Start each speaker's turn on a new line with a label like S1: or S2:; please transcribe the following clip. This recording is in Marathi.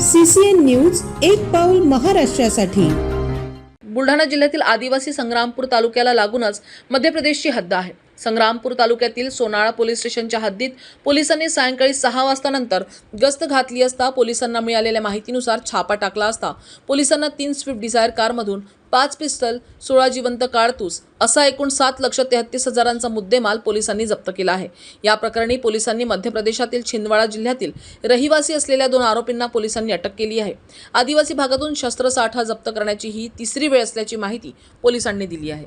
S1: सीसीएन न्यूज एक पाऊल महाराष्ट्रासाठी.
S2: बुलढाणा जिल्ह्यातील आदिवासी संग्रामपूर तालुक्याला लागूनच मध्य प्रदेशची हद्द आहे. संग्रामपूर तालुक्यातील सोनाळा पोलीस स्टेशनच्या हद्दीत पोलिसांनी सायंकाळी सहा वाजतानंतर गस्त घातली असता पोलिसांना मिळालेल्या माहितीनुसार छापा टाकला असता पोलिसांना तीन स्विफ्ट डिझायर कारमधून पाच पिस्टल सोळा जिवंत काळतूस असा एकूण सात लक्ष तेहत्तीस हजारांचा मुद्देमाल पोलिसांनी जप्त केला आहे. या प्रकरणी पोलिसांनी मध्य प्रदेशातील छिंदवाडा जिल्ह्यातील रहिवासी असलेल्या दोन आरोपींना पोलिसांनी अटक केली आहे. आदिवासी भागातून शस्त्रसाठा जप्त करण्याची ही तिसरी वेळ असल्याची माहिती पोलिसांनी दिली आहे.